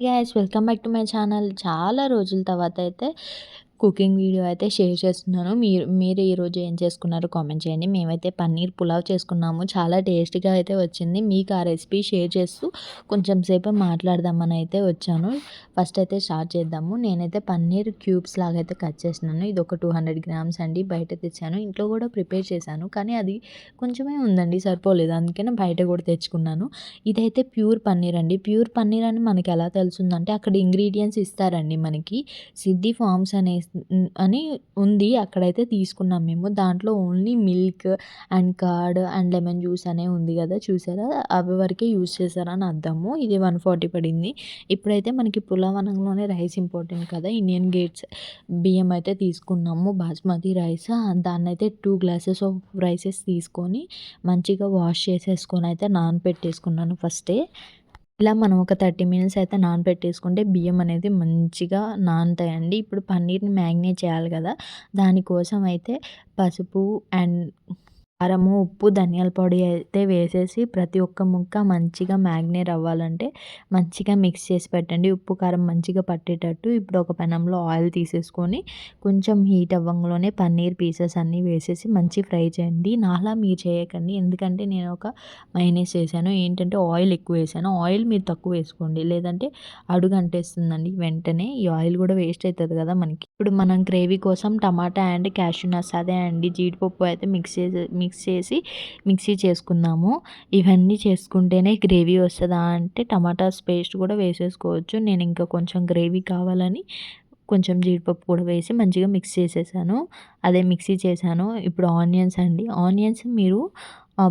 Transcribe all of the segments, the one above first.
Guys welcome back to my channel చాలా రోజుల తర్వాత అయితే కుకింగ్ వీడియో అయితే షేర్ చేస్తున్నాను. మీరు మీరు ఈరోజు ఏం చేసుకున్నారో కామెంట్ చేయండి. మేమైతే పన్నీర్ పులావ్ చేసుకున్నాము. చాలా టేస్టీగా అయితే వచ్చింది. మీకు ఆ రెసిపీ షేర్ చేస్తూ కొంచెం సేపు మాట్లాడదామని అయితే వచ్చాను. ఫస్ట్ అయితే స్టార్ట్ చేద్దాము. నేనైతే పన్నీర్ క్యూబ్స్ లాగా అయితే కట్ చేసినాను ఇది ఒక టూ హండ్రెడ్ గ్రామ్స్ అండి. బయట తెచ్చాను. ఇంట్లో కూడా ప్రిపేర్ చేశాను. కానీ అది కొంచెమే ఉందండి. సరిపోలేదు. అందుకనే బయట కూడా తెచ్చుకున్నాను. ఇదైతే ప్యూర్ పన్నీర్ అండి. ప్యూర్ పన్నీర్ అని మనకి ఎలా తెలుసుందంటే అక్కడ ఇంగ్రీడియంట్స్ ఇస్తారండి మనకి. సిద్ధి ఫార్మ్స్ అనే అని ఉంది. అక్కడైతే తీసుకున్నాం మేము. దాంట్లో only milk and curd and lemon juice అనే ఉంది కదా. చూసారా? అవి వరకే యూస్ చేశారని అర్థము. ఇది వన్ ఫార్టీ పడింది. ఇప్పుడైతే మనకి పులావనంలోనే రైస్ ఇంపార్టెంట్ కదా. ఇండియన్ గేట్స్ బియ్యం అయితే తీసుకున్నాము. బాస్మతి రైస్. దాన్ని అయితే టూ గ్లాసెస్ ఆఫ్ రైసెస్ తీసుకొని మంచిగా వాష్ చేసేసుకొని అయితే నానబెట్టేసుకున్నాను ఫస్టే. ఇలా మనం ఒక థర్టీ మినిట్స్ అయితే నానబెట్టేసుకుంటే బియ్యం అనేది మంచిగా నానుతాయండి. ఇప్పుడు పన్నీర్ని మ్యాగ్నేట్ చేయాలి కదా. దానికోసం అయితే పసుపు అండ్ కారము ఉప్పు ధనియాల పొడి అయితే వేసేసి ప్రతి ఒక్క ముక్క మంచిగా మ్యాగ్నేట్ అవ్వాలంటే మంచిగా మిక్స్ చేసి పెట్టండి. ఉప్పు కారం మంచిగా పట్టేటట్టు ఇప్పుడు ఒక పెనంలో ఆయిల్ తీసేసుకొని కొంచెం హీట్ అవ్వంలోనే పన్నీర్ పీసెస్ అన్నీ వేసేసి మంచి ఫ్రై చేయండి. నాలా మీరు చేయకండి. ఎందుకంటే నేను ఒక మైనస్ చేశాను. ఏంటంటే ఆయిల్ ఎక్కువ వేసాను. ఆయిల్ మీరు తక్కువ వేసుకోండి. లేదంటే అడుగు అంటేస్తుందండి వెంటనే. ఈ ఆయిల్ కూడా వేస్ట్ అవుతుంది కదా మనకి. ఇప్పుడు మనం గ్రేవీ కోసం టమాటా అండ్ క్యాషూ నట్స్ అదే అండి. జీడిపప్పు అయితే మిక్స్ చేసి మిక్స్ చేసి మిక్సీ చేసుకుందాము. ఇవన్నీ చేసుకుంటేనే గ్రేవీ వస్తుందా అంటే టమాటాస్ పేస్ట్ కూడా వేసేసుకోవచ్చు. నేను ఇంకా కొంచెం గ్రేవీ కావాలని కొంచెం జీడిపప్పు కూడా వేసి మంచిగా మిక్స్ చేసేసాను. అదే మిక్సీ చేశాను. ఇప్పుడు ఆనియన్స్ అండి. ఆనియన్స్ మీరు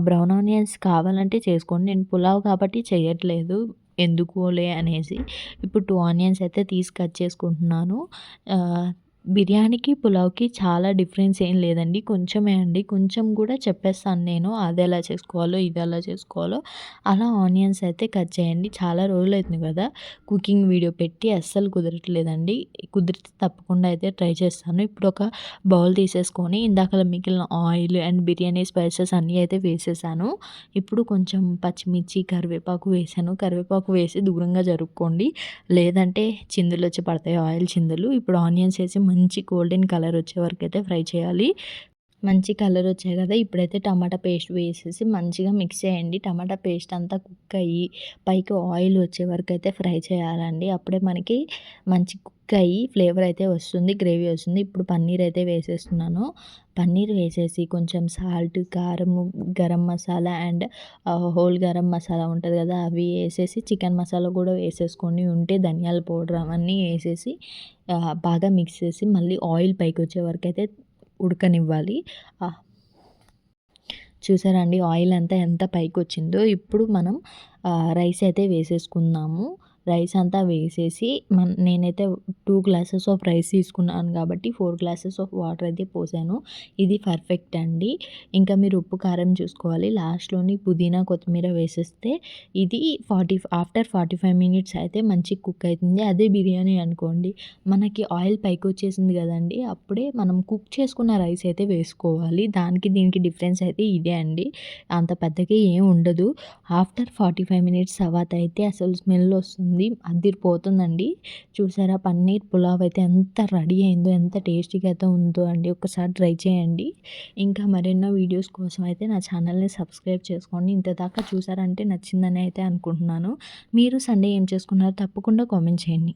బ్రౌన్ ఆనియన్స్ కావాలంటే చేసుకోండి. నేను పులావ్ కాబట్టి చేయట్లేదు. ఎందుకులే అనేసి. ఇప్పుడు టూ ఆనియన్స్ అయితే తీసి కట్ చేసుకుంటున్నాను. బిర్యానీకి పులావ్కి చాలా డిఫరెన్స్ ఏం లేదండి. కొంచెమే అండి. కొంచెం కూడా చెప్పేస్తాను నేను. అది ఎలా చేసుకోవాలో ఇది ఎలా చేసుకోవాలో. అలా ఆనియన్స్ అయితే కట్ చేయండి. చాలా రోజులు అవుతుంది కదా. కుకింగ్ వీడియో పెట్టి అస్సలు కుదరట్లేదండి. కుదిరితే తప్పకుండా అయితే ట్రై చేస్తాను. ఇప్పుడు ఒక బౌల్ తీసేసుకొని ఇందాక మిగిలిన ఆయిల్ అండ్ బిర్యానీ స్పైసెస్ అన్నీ అయితే వేసేసాను. ఇప్పుడు కొంచెం పచ్చిమిర్చి కరివేపాకు వేసాను. కరివేపాకు వేసి దూరంగా జరుపుకోండి. లేదంటే చిందులు వచ్చి పడతాయి. ఆయిల్ చిందులు. ఇప్పుడు ఆనియన్స్ వేసి మంచి గోల్డెన్ కలర్ వచ్చే వరకు అయితే ఫ్రై చేయాలి. మంచి కలర్ వచ్చాయి కదా ఇప్పుడైతే టమాటా పేస్ట్ వేసేసి మంచిగా మిక్స్ చేయండి. టమాటా పేస్ట్ అంతా కుక్ అయ్యి పైకి ఆయిల్ వచ్చే వరకు అయితే ఫ్రై చేయాలండి. అప్పుడే మనకి మంచి కుక్ అయ్యి ఫ్లేవర్ అయితే వస్తుంది గ్రేవీ వస్తుంది. ఇప్పుడు పన్నీర్ అయితే వేసేస్తున్నాను. పన్నీర్ వేసేసి కొంచెం సాల్ట్ కారం గరం మసాలా అండ్ హోల్ గరం మసాలా ఉంటుంది కదా అవి వేసేసి చికెన్ మసాలా కూడా వేసేసుకొని ఉంటే ధనియాల పౌడర్ అవన్నీ వేసేసి బాగా మిక్స్ చేసి మళ్ళీ ఆయిల్ పైకి వచ్చే వరకు అయితే ఉడకనివ్వాలి. చూసారా అండి ఆయిల్ అంతా ఎంత పైకి వచ్చిందో ఇప్పుడు మనం రైస్ అయితే వేసేసుకుందాము. రైస్ అంతా వేసేసి మన నేనైతే టూ గ్లాసెస్ ఆఫ్ రైస్ తీసుకున్నాను కాబట్టి ఫోర్ గ్లాసెస్ ఆఫ్ వాటర్ అయితే పోసాను. ఇది పర్ఫెక్ట్ అండి. ఇంకా మీరు ఉప్పు కారం చూసుకోవాలి. లాస్ట్లోని పుదీనా కొత్తిమీర వేసేస్తే ఇది forty after forty five minutes అయితే మంచి కుక్ అవుతుంది. అదే బిర్యానీ అనుకోండి. మనకి ఆయిల్ పైకి వచ్చేసింది కదండి. అప్పుడే మనం కుక్ చేసుకున్న రైస్ అయితే వేసుకోవాలి. దానికి దీనికి డిఫరెన్స్ అయితే ఇదే అండి. అంత పెద్దగా ఏం ఉండదు. ఆఫ్టర్ ఫార్టీ ఫైవ్ మినిట్స్ తర్వాత అయితే అసలు స్మెల్ వస్తుంది. ఉంది అదిరిపోతుందండి చూసారా పన్నీర్ పులావ్ అయితే ఎంత రెడీ అయిందో ఎంత టేస్టీగా అయితే ఉందో అండి. ఒకసారి ట్రై చేయండి. ఇంకా మరెన్నో వీడియోస్ కోసం అయితే నా ఛానల్ని సబ్స్క్రైబ్ చేసుకోండి. ఇంత దాకా చూసారంటే నచ్చిందని అయితే అనుకుంటున్నాను. మీరు సండే ఏం చేసుకున్నారో తప్పకుండా కామెంట్ చేయండి.